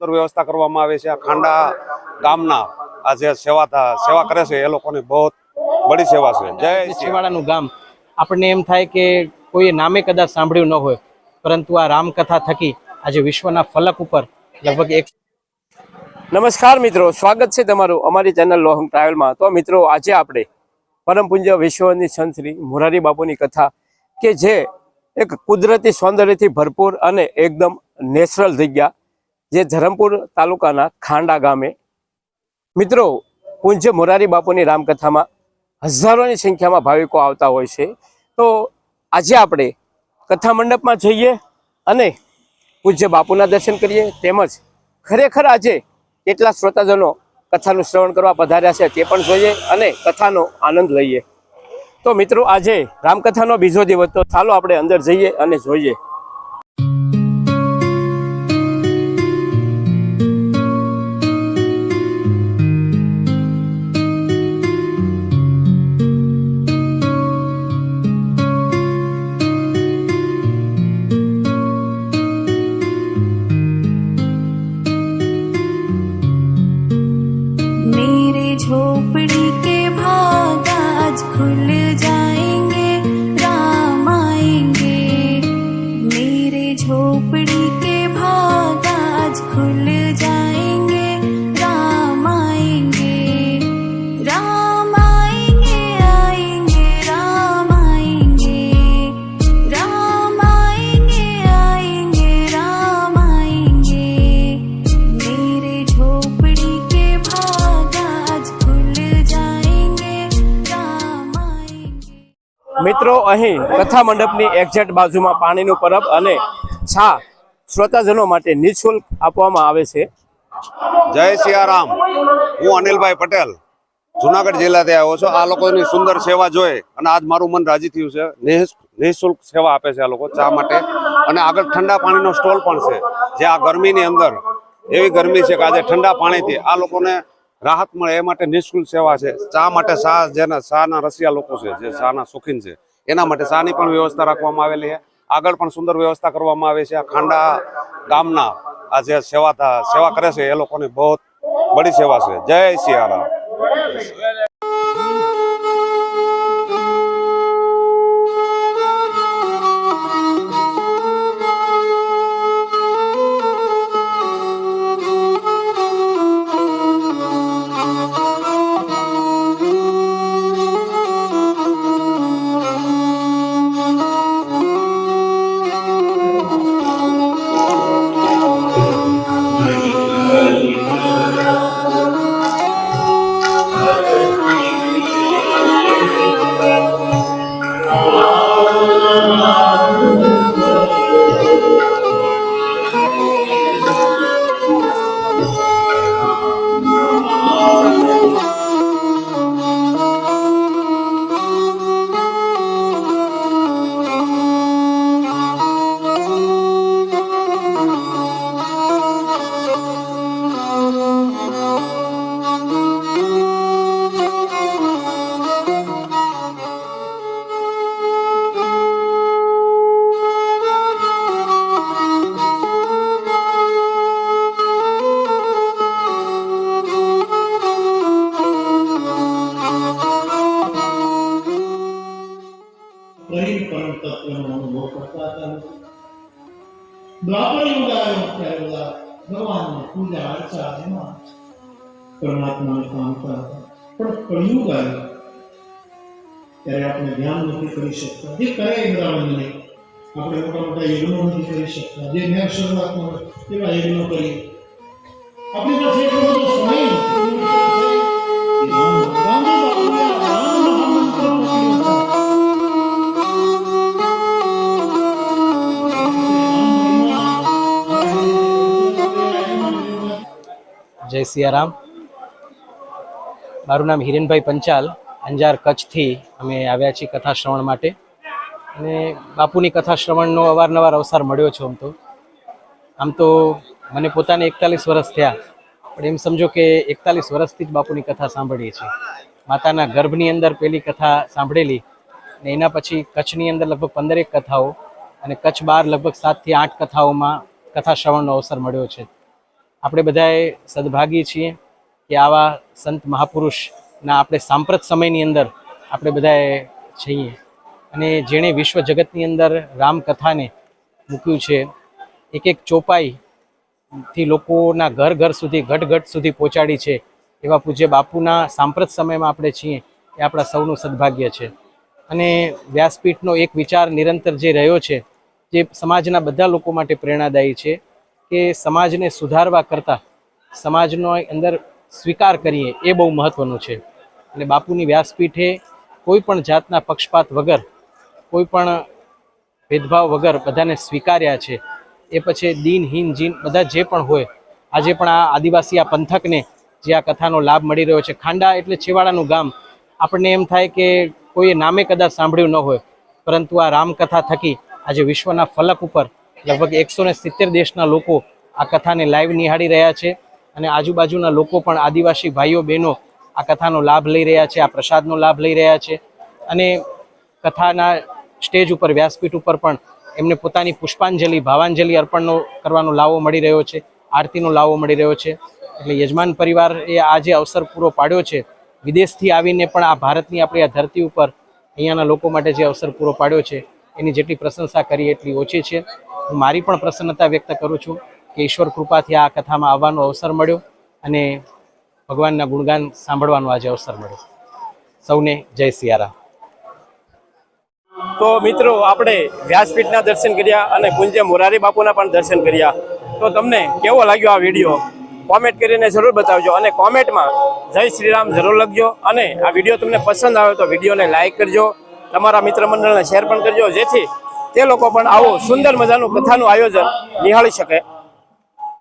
સુંદર વ્યવસ્થા કરવામાં આવે છે. આ ખાંડા ગામના આ જે સેવા સેવા કરે છે એ લોકોની બહુ બડી સેવા છે. જય શ્રી ગામ. આપણને એમ થાય કે કોઈ નામે કદાચ સાંભળ્યું ન હોય પરંતુ આ રામકથા થકી આજે વિશ્વના ફલક ઉપર લગભગ એક નમસ્કાર મિત્રો સ્વાગત છે તમારું અમારી ચેનલ લોહંગ ટ્રાવેલમાં. તો મિત્રો આજે આપણે પરમ પૂજ્ય વિશ્વની સંત શ્રી મોરારી બાપુની કથા કે જે એક કુદરતી સૌંદર્યથી ભરપૂર અને એકદમ નેચરલ જગ્યા જે ધરમપુર તાલુકાના ખાંડા ગામે. મિત્રો, પૂજ્ય મોરારી બાપુની રામકથામાં હજારોની સંખ્યામાં ભાવિકો આવતા હોય છે. તો આજે આપણે કથા મંડપમાં જઈએ અને પૂજ્ય બાપુના દર્શન કરીએ. તેમજ ખરેખર આજે કેટલા શ્રોતાજનો કથાનું શ્રવણ કરવા પધાર્યા છે તે પણ જોઈએ અને કથાનો આનંદ લઈએ. તો મિત્રો, આજે રામકથાનો બીજો દિવસ તો ચાલો આપણે અંદર જઈએ અને જોઈએ. झोपड़ी के भाग आज खुल મિત્રો, અહીં કથા મંડપની એક્ઝેક્ટ બાજુમાં પાણીનું પરબ અને છા શ્રોતાજનો માટે નિઃશુલ્ક આપવામાં આવે છે. જય સિયારામ. હું અનિલભાઈ પટેલ. જુનાગઢ જિલ્લાથી આવ્યો છું. આ લોકોની સુંદર સેવા જોઈ અને આજ મારું મન રાજી થયું છે. નિઃશુલ્ક સેવા આપે છે આ લોકો ચા માટે. અને આગળ ઠંડા પાણીનો સ્ટોલ પણ છે. જે આ ગરમીની અંદર, એવી ગરમી છે કે આજે ઠંડા પાણીથી આ લોકોને રાહત મળે એ માટે નિઃશુલ્ક સેવા છે. ચા માટે ચા જેના ચાના રસિયા લોકો છે, જે ચાના શોખીન છે, એના માટે ચાની પણ વ્યવસ્થા રાખવામાં આવેલી છે. આગળ પણ સુંદર વ્યવસ્થા કરવામાં આવે છે. આ ખાંડા ગામના આ જે સેવા સેવા કરે છે, એ લોકોની બહુ બડી સેવા છે. જય સિયારામ. દ્વાપર યુગ આવ્યો બધા પણ કળિયુગ આવ્યો ત્યારે આપણે ધ્યાન નથી કરી શકતા. જે કરે નહીં. આપણે મોટા મોટા યજ્ઞો નથી કરી શકતા. જે મેં એવા યજ્ઞો કરીએ. આપણી પાસે એટલો બધો સમય જય સિયારામ. મારું નામ હિરેનભાઈ પંચાલ, અંજાર કચ્છથી અમે આવ્યા છીએ કથા શ્રવણ માટે. અને બાપુની કથા શ્રવણનો અવારનવાર અવસર મળ્યો છે આમ તો. આમ તો મને પોતાને એકતાલીસ વર્ષ થયા, પણ એમ સમજો કે એકતાલીસ વર્ષથી જ બાપુની કથા સાંભળીએ છીએ. માતાના ગર્ભની અંદર પેલી કથા સાંભળેલી ને એના પછી કચ્છની અંદર લગભગ પંદરેક કથાઓ અને કચ્છ બહાર લગભગ સાતથી આઠ કથાઓમાં કથા શ્રવણનો અવસર મળ્યો છે. આપણે બધાએ સદભાગી છીએ કે આવા સંત મહાપુરુષના આપણે સાંપ્રત સમયની અંદર આપણે બધાએ છીએ. અને જેણે વિશ્વ જગતની અંદર રામકથાને મૂક્યું છે એક એક ચોપાઈથી લોકોના ઘર ઘર સુધી ઘટ ઘટ સુધી પહોંચાડી છે, એવા પૂજ્ય બાપુના સાંપ્રત સમયમાં આપણે છીએ એ આપણા સૌનું સદભાગ્ય છે. અને વ્યાસપીઠનો એક વિચાર નિરંતર જે રહ્યો છે, જે સમાજના બધા લોકો માટે પ્રેરણાદાયી છે. કે સમાજને સુધારવા કરતાં સમાજનો અંદર સ્વીકાર કરીએ એ બહુ મહત્વનું છે. અને બાપુની વ્યાસપીઠે કોઈ પણ જાતના પક્ષપાત વગર, કોઈ પણ ભેદભાવ વગર બધાને સ્વીકાર્યા છે. એ પછી દિનહીન જીન બધા જે પણ હોય, આજે પણ આ આદિવાસી, આ પંથકને જે આ કથાનો લાભ મળી રહ્યો છે. ખાંડા એટલે છેવાડાનું ગામ. આપણને એમ થાય કે કોઈએ નામે કદાચ સાંભળ્યું ન હોય, પરંતુ આ રામકથા થકી આજે વિશ્વના ફલક ઉપર લગભગ એકસો ને સિત્તેર દેશના લોકો આ કથાને લાઈવ નિહાળી રહ્યા છે અને આજુબાજુના લોકો પણ આદિવાસી ભાઈઓ, બહેનો આ કથાનો લાભ લઈ રહ્યા છે, આ પ્રસાદનો લાભ લઈ રહ્યા છે અને કથાના સ્ટેજ ઉપર, વ્યાસપીઠ ઉપર પણ એમને પોતાની પુષ્પાંજલિ, ભાવાંજલિ અર્પણનો કરવાનો લાવો મળી રહ્યો છે, આરતીનો લાવો મળી રહ્યો છે. એટલે યજમાન પરિવાર એ આ જે અવસર પૂરો પાડ્યો છે, વિદેશથી આવીને પણ આ ભારતની આપણી આ ધરતી ઉપર અહીંયાના લોકો માટે જે અવસર પૂરો પાડ્યો છે, એની જેટલી પ્રશંસા કરીએ એટલી ઓછી છે. હું મારી પણ પ્રસન્નતા વ્યક્ત કરું છું કે ઈશ્વર કૃપાથી આ કથામાં આવવાનો અવસર મળ્યો અને ભગવાનના ગુણગાન સાંભળવાનો આજે અવસર મળ્યો. સૌને જય સિયારામ. તો મિત્રો, આપણે વ્યાસપીઠના દર્શન કર્યા અને કુંજે મોરારી બાપુના પણ દર્શન કર્યા. તો તમને કેવો લાગ્યો આ વીડિયો? કોમેન્ટ કરીને જરૂર બતાવજો અને કોમેન્ટમાં જય શ્રીરામ જરૂર લખજો અને આ વીડિયો તમને પસંદ આવે તો વિડીયોને લાઇક કરજો. તમારા મિત્ર મંડળને શેર પણ કરજો જેથી તે લોકો પણ આવું સુંદર મજાનું કથાનું આયોજન નિહાળી શકે.